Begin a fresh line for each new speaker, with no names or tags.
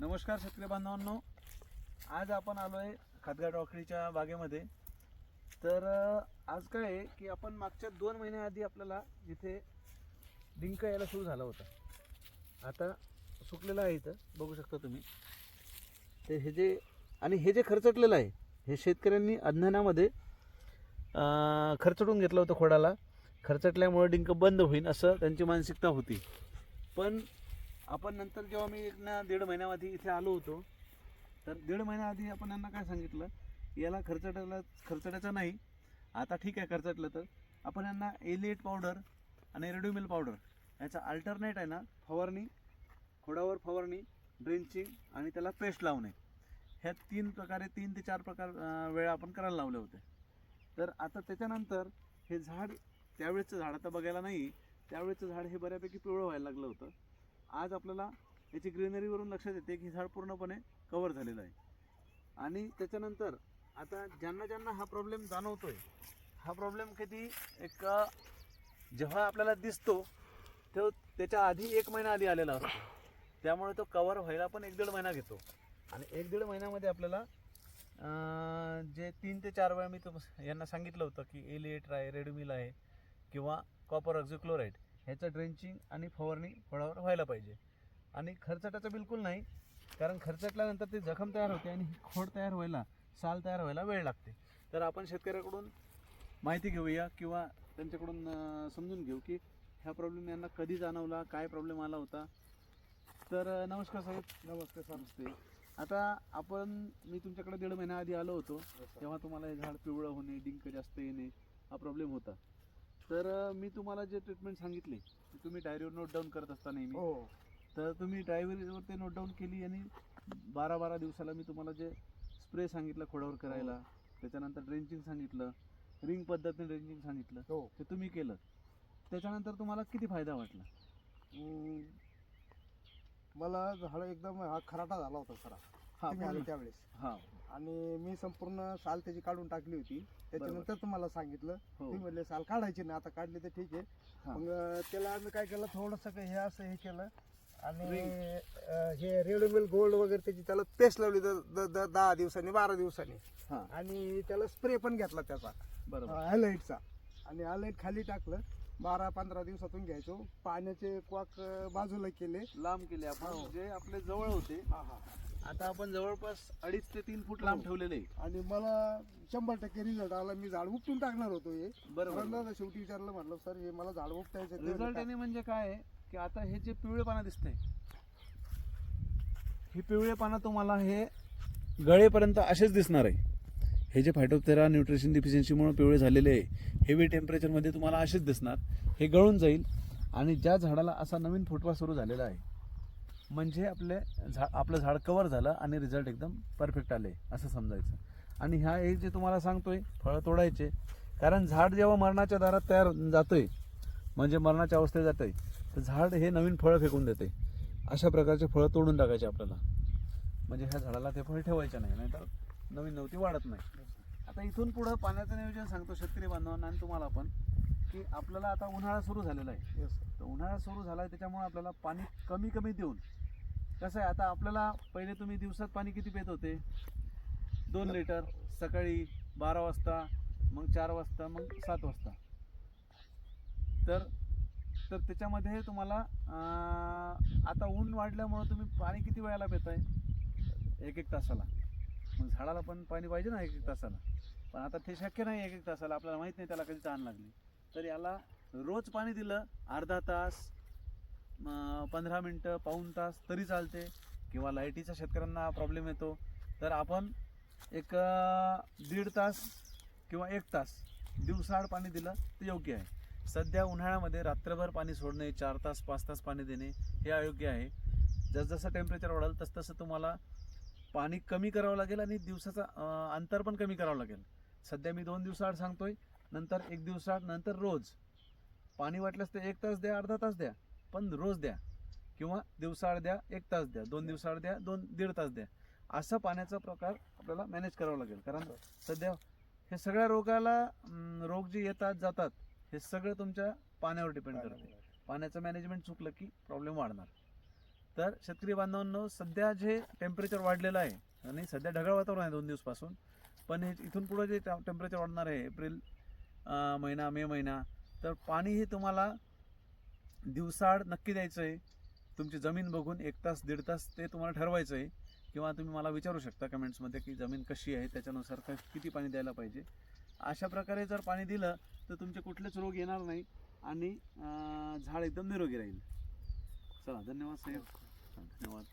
नमस्कार शेतकरी बांधवांनो. आज आपण आलो आहे खातगाड रॉकडीच्या बागेमध्ये. तर आज काय आहे की आपण मागच्या दोन महिन्याआधी आपल्याला इथे डिंक यायला सुरू झाला होता. आता सुकलेलं आहे इथं. बघू शकता तुम्ही. ते हे जे आणि हे जे खर्चटलेलं आहे हे शेतकऱ्यांनी अज्ञानामध्ये खर्चटून घेतलं होतं खोडाला. खर्चटल्यामुळे डिंक बंद होईल असं त्यांची मानसिकता होती. पण आपण नंतर जेव्हा मी एक ना दीड महिन्याआधी इथे आलो होतो तर दीड महिन्याआधी आपण यांना काय सांगितलं? याला खर्चटायला खर्चटायचं नाही. आता ठीक आहे खर्चटलं तर. आपण यांना एलिएट पावडर आणि रेड्युमिल पावडर याचा अल्टरनेट आहे ना फवारणी खोडावर फवारणी ड्रेंचिंग आणि त्याला पेस्ट लावणे. ह्या तीन प्रकारे तीन ते चार प्रकार वेळा आपण करायला लावले होते. तर आता त्याच्यानंतर हे झाड त्यावेळेचं झाड आता बघायला नाही त्यावेळेचं झाड हे बऱ्यापैकी पिवळं व्हायला लागलं होतं. आज आपल्याला याची ग्रीनरीवरून लक्षात येते की झाड पूर्णपणे कवर झालेलं आहे. आणि त्याच्यानंतर आता ज्यांना ज्यांना हा प्रॉब्लेम जाणवतो आहे हा प्रॉब्लेम किती एक जेव्हा आपल्याला दिसतो तो त्याच्या आधी एक महिना आधी आलेला असतो. त्यामुळे तो कवर व्हायला पण एक दीड महिना घेतो. आणि एक दीड महिन्यामध्ये आपल्याला जे तीन ते चार वेळा मी तुम यांना सांगितलं होतं की एलिएटर आहे रेडमिल आहे किंवा कॉपर ऑक्झिक्लोराईड ह्याचं ड्रेंचिंग आणि फवारणी फळावर व्हायला पाहिजे. आणि खर्चटाचं बिलकुल नाही कारण खर्चटल्यानंतर ती जखम तयार होते आणि ही खोड तयार व्हायला साल तयार व्हायला वेळ लागते. तर आपण शेतकऱ्याकडून माहिती घेऊया किंवा त्यांच्याकडून समजून घेऊ की ह्या प्रॉब्लेम यांना कधी जाणवला काय प्रॉब्लेम आला होता. तर नमस्कार साहेब. नमस्ते सर. नमस्ते. आता आपण मी तुमच्याकडे दीड महिन्याआधी आलो होतो. तेव्हा तुम्हाला हे झाड पिवळं होणे डिंक जास्त येणे हा प्रॉब्लेम होता. तर अं, मी तुम्हाला जे ट्रीटमेंट सांगितली ती तुम्ही डायरीवर नोट डाऊन करत असता नेहमी.
हो.
तर तुम्ही डायरीवर ते नोट डाऊन केली आणि बारा बारा दिवसाला मी तुम्हाला जे स्प्रे सांगितलं खोडावर करायला त्याच्यानंतर ड्रेंचिंग सांगितलं रिंग पद्धतीने ड्रेंचिंग सांगितलं
हो.
ते तुम्ही केलं. त्याच्यानंतर तुम्हाला किती फायदा वाटला?
मला झाड एकदम हा खराटा झाला होता सरा.
हा
तुम्ही आले
पूर्ण.
त्यावेळेस.
हा.
आणि मी संपूर्ण साल त्याची काढून टाकली होती. त्याच्यानंतर तुम्हाला सांगितलं.
हो.
तुम्ही म्हणले साल काढायची ना आता काढली तर ठीक आहे.
हा.
मग अं, त्याला आम्ही काय केलं थोडस हे असं हे केलं. आणि. अं, हे रेडमिल गोल्ड वगैरे त्याची त्याला पेस्ट लावली द- द- द- दहा दिवसांनी बारा दिवसांनी.
हा.
आणि त्याला स्प्रे पण घेतला त्याचा.
बरोबर.
हायलाईटचा आणि हायलाईट खाली टाकलं. बारा पंधरा दिवसातून घ्यायचो. पाण्याचे क्वाक बाजूला केले.
लांब केले आपण
हो.
जे आपले जवळ होते.
हा हा.
आता आपण जवळपास अडीच ते तीन फूट लांब
हो.
ठेवलेले आहे.
आणि मला शंभर टक्के रिझल्ट आला. मी झाड उपटून टाकणार होतो हे.
बरोबर.
शेवटी विचारलं म्हटलं सर हे मला झाड उपटायचं आहे." ते
रिझल्ट
म्हणले,
याने म्हणजे काय आहे? की आता हे जे पिवळे पानं दिसते हे पिवळे पानं तुम्हाला हे गळेपर्यंत असेच दिसणार आहे. हे जे फायटोप्थेरा न्यूट्रिशन डिफिशियन्सीमुळे पिवळे झालेले आहे हेवी टेम्परेचरमध्ये तुम्हाला असेच दिसणार. हे गळून जाईल आणि ज्या झाडाला असा नवीन फुटवा सुरू झालेला आहे म्हणजे आपले झा आपलं झाड कवर झालं आणि रिझल्ट एकदम परफेक्ट आले असं समजायचं. आणि ह्या एक जे तुम्हाला सांगतोय फळं तोडायचे. कारण झाड जेव्हा मरणाच्या दारात तयार जातोय म्हणजे मरणाच्या अवस्थेत जाते तर झाड हे नवीन फळं फेकून देते. अशा प्रकारचे फळं तोडून टाकायचे आपल्याला. म्हणजे ह्या झाडाला ते फळ ठेवायचे नाही नाहीतर नवीन नव्हती वाढत नाही. आता इथून पुढं पाण्याचं नियोजन सांगतो शेतकरी बांधवांना आणि तुम्हाला पण की आपल्याला आता उन्हाळा सुरू झालेला आहे. तर उन्हाळा सुरू झाला आहे त्याच्यामुळे आपल्याला पाणी कमी कमी देऊन कसं आहे आता आपल्याला पहिले तुम्ही दिवसात पाणी किती पित होते? दोन लिटर सकाळी बारा वाजता मग चार वाजता मग सात वाजता. तर तर त्याच्यामध्ये तुम्हाला आता ऊन वाढल्यामुळं तुम्ही पाणी किती वेळाला पिताय? एक एक तासाला. मग झाडाला पण पाणी पाहिजे ना एक एक तासाला. पण आता ते शक्य नाही एक एक तासाला. आपल्याला माहीत नाही त्याला कधी ताण लागली. तर याला रोज पाणी दिलं अर्धा तास पंधरा मिनटं पाऊण तास तरी चालते किंवा लाईटीचा शेतकऱ्यांना प्रॉब्लेम येतो. तर आपण एक दीड तास किंवा एक तास दिवसाआड पाणी दिलं तर योग्य आहे. सध्या उन्हाळ्यामध्ये रात्रभर पाणी सोडणे चार तास पाच तास पाणी देणे हे अयोग्य आहे. जसजसं टेम्परेचर वाढेल तसतसं तुम्हाला पाणी कमी करावं लागेल आणि दिवसाचा अंतर पण कमी करावं लागेल. सध्या मी दोन दिवसाआड सांगतोय नंतर एक दिवसाआड नंतर रोज. पाणी वाटल्यास तर एक तास द्या अर्धा तास द्या पण रोज द्या. किंवा दिवसाआड द्या एक तास द्या दोन दिवसाआड द्या दोन दीड तास द्या. असा पाण्याचा प्रकार आपल्याला मॅनेज करावा लागेल. कारण सध्या हे सगळ्या रोगाला रोग जे येतात जातात हे सगळं तुमच्या पाण्यावर डिपेंड करते. पाण्याचं मॅनेजमेंट चुकलं की प्रॉब्लेम वाढणार. तर शेतकरी बांधवांनो सध्या जे टेम्परेचर वाढलेलं आहे आणि सध्या ढगाळ वातावरण आहे दोन दिवसपासून पण हे इथून पुढे जे टेम्परेचर वाढणार आहे एप्रिल महिना मे महिना तर पाणी हे तुम्हाला दिवसाआड नक्की द्यायचं आहे. तुमची जमीन बघून एक तास दीड तास ते तुम्हाला ठरवायचं आहे किंवा तुम्ही मला विचारू शकता कमेंट्समध्ये की जमीन कशी आहे त्याच्यानुसार किती पाणी द्यायला पाहिजे. अशा प्रकारे जर पाणी दिलं तर तुमचे कुठलेच रोग येणार नाही आणि झाड एकदम निरोगी राहील. चला धन्यवाद साहेब. धन्यवाद.